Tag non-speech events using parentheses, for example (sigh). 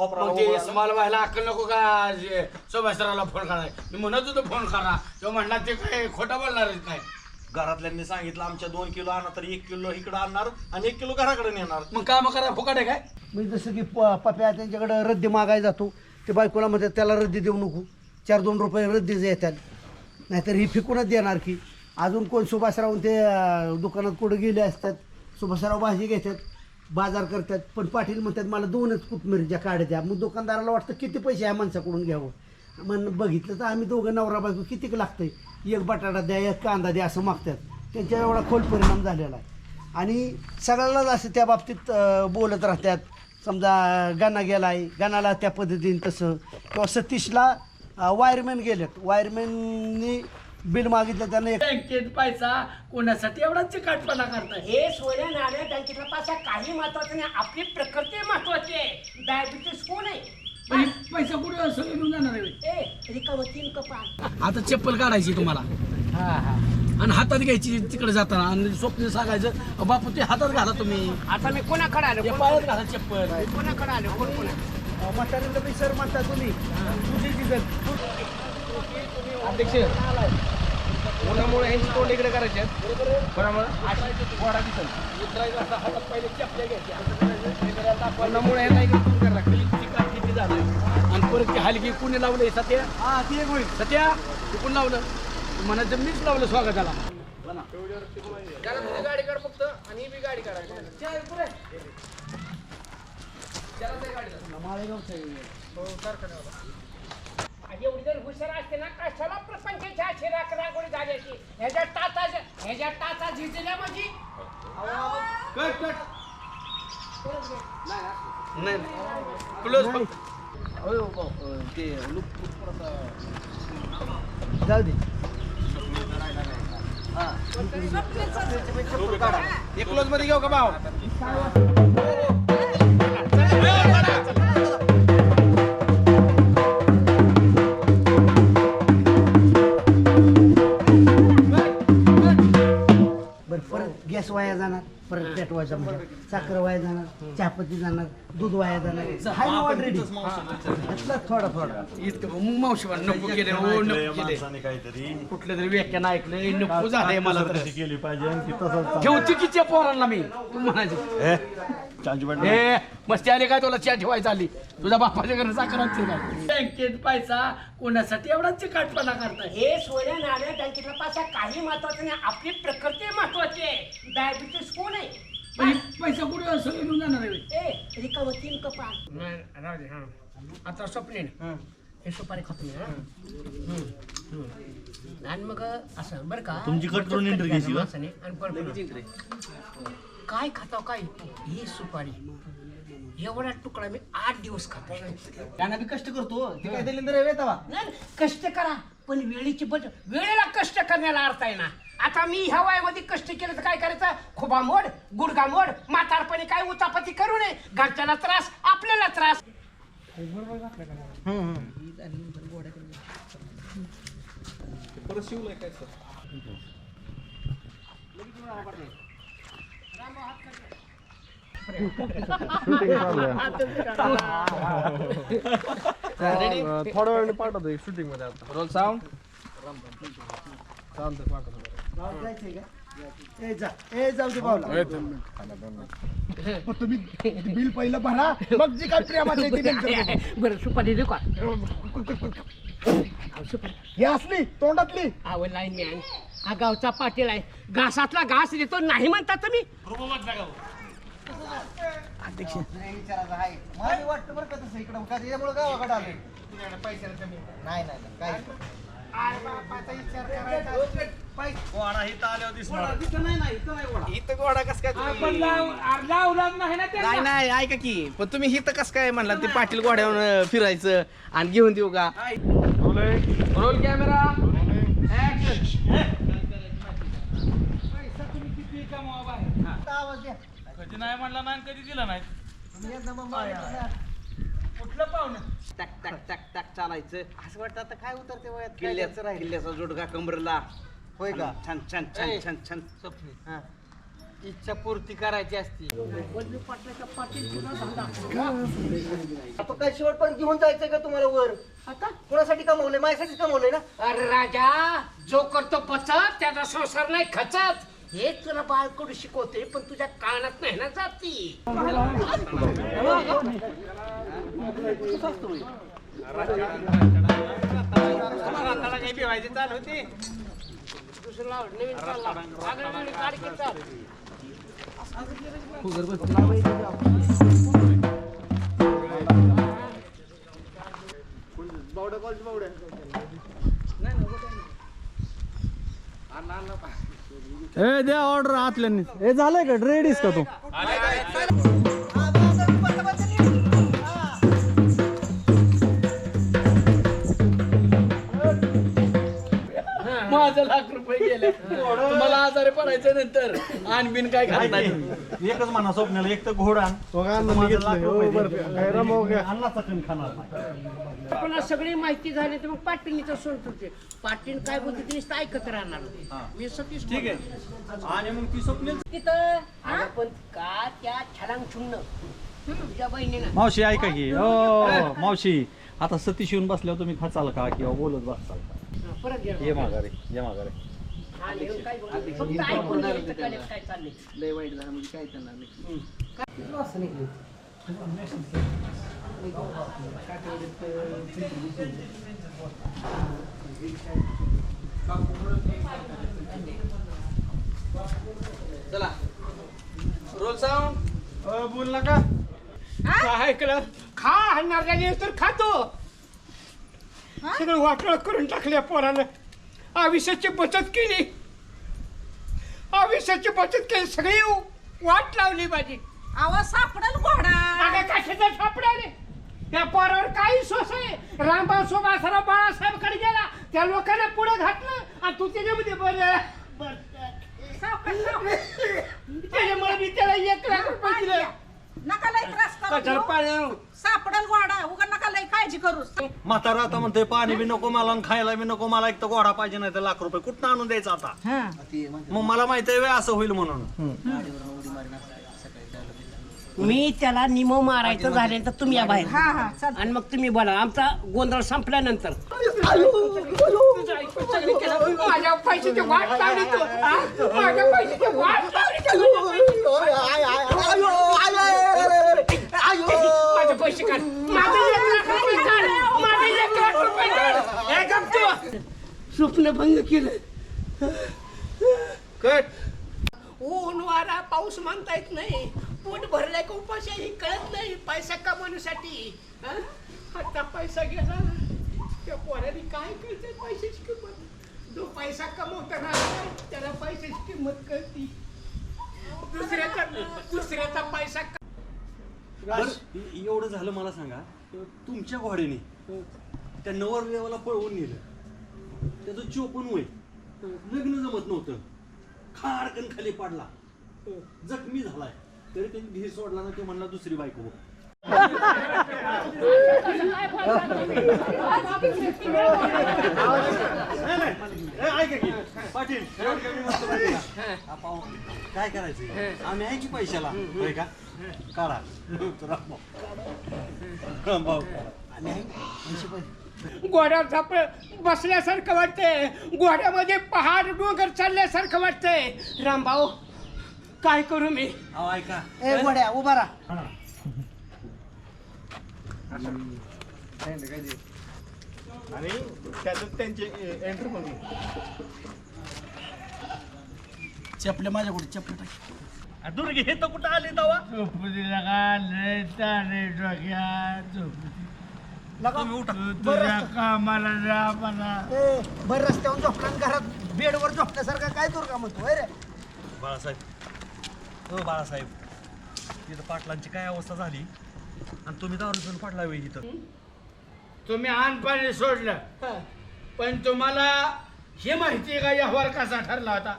खोपरा मग ते स्मॉल व्हायला अक्कल नको का? जे फोन करा. मी म्हणत होतो फोन करा. तो म्हणला ते काय खोटं बोलणार आहे काय? घरातल्यांनी सांगितलं आमच्या दोन किलो आणा तर एक किलो इकडे आणणार आणि एक किलो घराकडे नेणार. मग काम करा फुकट आहे काय? म्हणजे जसं की प पप्या त्यांच्याकडे रद्दी मागायला जातो. ते बायकोला म्हणतात त्याला रद्दी देऊ नको. चार दोन रुपये रद्दीचे येतात नाहीतर ही फिकूनच देणार की. अजून कोण सुभाषराव ते अं, दुकानात कुठं गेले असतात सुभाषराव भाजी घेतात. बाजार करतात पण पाटील म्हणतात मला दोनच कुटमिरीच्या काढ्या द्या. मग दुकानदाराला वाटतं किती पैसे ह्या माणसाकडून घ्यावं? मग बघितलं तर आम्ही दोघं नवरा बायको लागतं लागतंय? एक बटाटा द्या एक कांदा द्या असं मागतात. त्यांच्या एवढा खोल परिणाम झालेला आहे. आणि सगळ्यालाच असं त्या बाबतीत बोलत राहतात. समजा गाणा आहे गाणाला त्या पद्धतीने तसं. किंवा सतीशला वायरमॅन गेलेत. वायरमॅननी बिल मागितलं त्यानं. एक बँकेत पैसा कोणासाठी एवढा चिकाटपणा करताय? हे सोन्या नाण्या बँकेतला पैसा काही महत्वाचं नाही आपली प्रकृती महत्वाची आहे. डायबिटीस कोण आहे? पण हे पैसा कुठे सगळे घेऊन जाणार आहे? ए रिकामं तीन आता चप्पल काढायची तुम्हाला. आणि हातात घ्यायची तिकडे जाताना आणि स्वप्न सांगायचं "अ, बापू ते हातात घाला तुम्ही. आता मी कोणाकडे आलो? पायात घाला चप्पल. कोणाकडे आलो? कोण कोण? बी सर म्हणता तुम्ही. तुझी जिगल अध्यक्ष. उन्हामुळे ह्यांची तोंड इकडे करायचे उन्हामुळे ह्यांना इकडे तोंड करायला किती झालंय आणि परत ते हलकी कुणी लावलंय सत्या? हा ती एक होईल. सत्या? ते कोण लावलं? म्हणायचं मीच लावलं स्वागताला. गाडी काढ फक्त आणि ही बी गाडी काढायची एवढी जर हुशार असते ना कशाला प्रपंचाच्या अशी राख रांगोळी झाल्याची? ह्याच्या टाचा ह्याच्या टाचा झिजल्या म्हणजे? नाही क्लोज ते लुक जाऊ दे. एक क्लोजमध्ये घेऊ का भाव साखर वाया जाणार चहापत्ती जाणार दूध वाया जाणार. हाय ऑलरेडी थोडा थोडा. इतकं मग मावशी म्हण, नको केले हो नको केले. माणसाने काहीतरी. कुठलं तरी व्याख्यान ऐकलंय नको झालंय मला तर. कशी केली पाहिजे आणि ती तसंच ठेवती किती पोरांना मी. तू म्हणायची. ए, चांची बंड ए मस्ती आली काय तुला? चहा ठेवायची आली तुझ्या बापाच्या घरी साखर आणतील काय? बँकेत पैसा कोणासाठी एवढा चिकाटपणा करताय हे सोन्या नाण्या बँकेतला पैसा काही महत्वाचं नाही. आपली प्रकृती महत्वाची आहे. डायबिटीस कोण आहे? पण पैसा कुठे सगळे घेऊन जाणार आहे ए रिकामं तीन कपाळ आता स्वप्ने हे. सुपारी खातो मी हं? आणि मग असं बरं का? तुमची कट करून entry घ्यायची का? माणसाने आणि बरं काय खातो काय? ही सुपारी. एवढा तुकडा मी आठ दिवस खातो. त्यांना बी कष्ट करतो. ते काय दिले तर येतावा नाही कष्ट करा. पण वेळेची बचत वेळेला कष्ट करण्याला अर्थ आहे ना. आता मी ह्या वयामध्ये कष्ट केलं तर काय करायचं? खुबा मोड गुडगा मोड म्हातारपणी काय उतापती करू नये. घरच्याला त्रास आपल्याला त्रास. शूटिंग चालू आहे थोड्या वेळ पाठवतो एक शूटिंगमध्ये आता रोल साऊंड चालतं पाठवतो ए जा ए जाऊ दे भाऊला तुम्ही बिल पहिलं भरा मग जी काय प्रेमाची आहे ती नंतर बघू. बरं सुपारी देऊ का हे असली तोंडातली आवड नाही मॅन हा गावचा पाटील आहे घासातला घास देतो नाही म्हणता तुम्ही अध्यक्ष. नाही विचारायचं आहे. मला बी वाटतं बरं का तसं इकडं का त्याच्यामुळे गावाकडे आलो पैशाला कमी नाही नाही नाही, काय? वाडा इथं आल्यावर दिसणार. इथं गोडा. कस काय तुम्ही- नाही नाही ऐका की. पण तुम्ही इथं कस काय म्हणला ते पाटील गोड्यावर फिरायचं आणि घेऊन देऊ का? रोल कॅमेरा द्या कधी नाही म्हणला नाही कधी दिला नाही. कुठलं पाहुणं? टक टक टक टक चालायचं. असं वाटतं आता काय उतरते वयात? किल्ल्याचं राहिलं? किल्ल्याचा जोडगा कमरला. होय का? छान छान छान छान छान. हा. इच्छा पूर्ती करायची असती. काय शेवट पण घेऊन जायचंय का तुम्हाला वर? आता? कोणासाठी कमवलंय? माझ्यासाठीच कमवलंय ना? अरे राजा जो करतो पचत त्याचा संसार नाही खचत. हे तुला बाळकडू शिकवते पण तुझ्या कानात नाही ना जाती दुसरं लाव, नवीन चाल लाव. आगळं वेगळं काढ की चाल. ए द्या ऑर्डर आतल्यानी. हे झालंय का? रेडीस का तू? माझं लाख रुपये गेले. तुम्हाला आजारी पडायचं नंतर आणबीन काय घालणार एकच म्हणा स्वप्नाला एक तर घोडा नाही. पण सगळी माहिती झाली तर मग पाटीलनीच सोडत होते पाटील काय बोलते ते नुसतं ऐकत राहणार मी सतीश ठीक आहे. आणि मग ती स्वप्नील? तिथं पण का त्या छलांग छुन्न तुझ्या बहिणीनं. मावशी ऐका की. ओ मावशी आता सतीश येऊन बसल्यावर तुम्ही खाचाल का किंवा बोलत बसाल का? परत गेलो. ये माघारी ये माघारी. हा, येऊन काय बोलते? फक्त ऐकून घ्यायचं कळलं काय चाललंय. लय वाईट झालं म्हणजे काय करणार नाही (laughs) चला. रोल साऊंड बोल नका. काय ऐकलं? खा हाणणार तर खातो सगळं वाटोळ करून टाकल्या पोरानं. आयुष्याची बचत केली. आयुष्याची बचत केली. सगळी वाट लावली माझी. आवाज सापडेल घोडा. अगं कशाचा सापडा रे त्या पोरावर काही सोस आहे. रामभाऊ सुभासराव बाळासाहेबकडे गेला. त्या लोकांना पुढे घातलं आणि तू त्याच्यामध्ये बरं बरं. त्याच्यामुळे मी त्याला एक लाख रुपये दिले. नका कशाला देऊ. पाणी सापडेल घोडा उगा नका लय काळजी करू म्हातारा आता म्हणते पाणी बी नको मला आणि खायला बी नको मला एक तर घोडा पाहिजे नाही तर लाख रुपये कुठं आणून द्यायचा आता मग मला माहिती आहे असं होईल म्हणून मी त्याला निमो मारायचं झाल्यानंतर तुम्ही या बाहेर हा हा चल आणि मग तुम्ही बोला आमचा गोंधळ संपल्यानंतर माझ्या पैशाची वाट लावली तू हा? माझ्या पैशाची वाट लावली तू, माझे पैसे काढ. माझे एक लाख रुपये काढ. माझे एक लाख रुपये काढ. हे गप तू. स्वप्न भंग केलं. कट. ऊन वारा पाऊस म्हणता येत नाही. पोट भरले का आहे हे कळत नाही. पैसा कमवण्यासाठी. हं? आता पैसा गेला. त्या पोराने काय करते पैशाची किंमत? जो पैसा कमवताना त्याला पैशाची किंमत कळती. दुसऱ्याचा दुसऱ्याचा पैसा बरं, एवढं झालं मला सांगा तुमच्या घोड्याने त्या नवरदेवाला पळवून नेलं. त्याचं चोपण वय लग्न जमत नव्हतं. खाडकन खाली पडला. जखमी झालाय. तरी त्यांनी धीर सोडला ना तो म्हणला दुसरी बायको बघ. पाटील काय करायचं आम्ही आहे की पैशाला का काढा रामभाऊ. काढा. घोड्यावर झाप बसल्यासारखं वाटतंय घोड्यामध्ये पहाड डोंगर चालल्यासारखं वाटतंय रामभाऊ काय करू मी अहो ऐका ए गोड्या उभा राहा. आणि त्यातच त्यांची एंट्री पण चपले माझ्याकडे चपले टाक दुर्गे हे तर कुठं आले तवा? झोपतीला का लय तारे डोक्यात झोपती तुम्ही उठा. तुझ्या कामाला जा ए बर रस्त्यावर झोपला घरात बेडवर झोपल्यासारखं काय दुर्गा म्हणतो रे? बाळासाहेब. हो बाळासाहेब. तिथं पाटलांची काय अवस्था झाली? आणि तुम्ही दारू पिऊन पडला वेळी इथं. तुम्ही आणपाणी सोडलं. पण तुम्हाला हे माहिती आहे का व्यवहार कसा ठरला होता?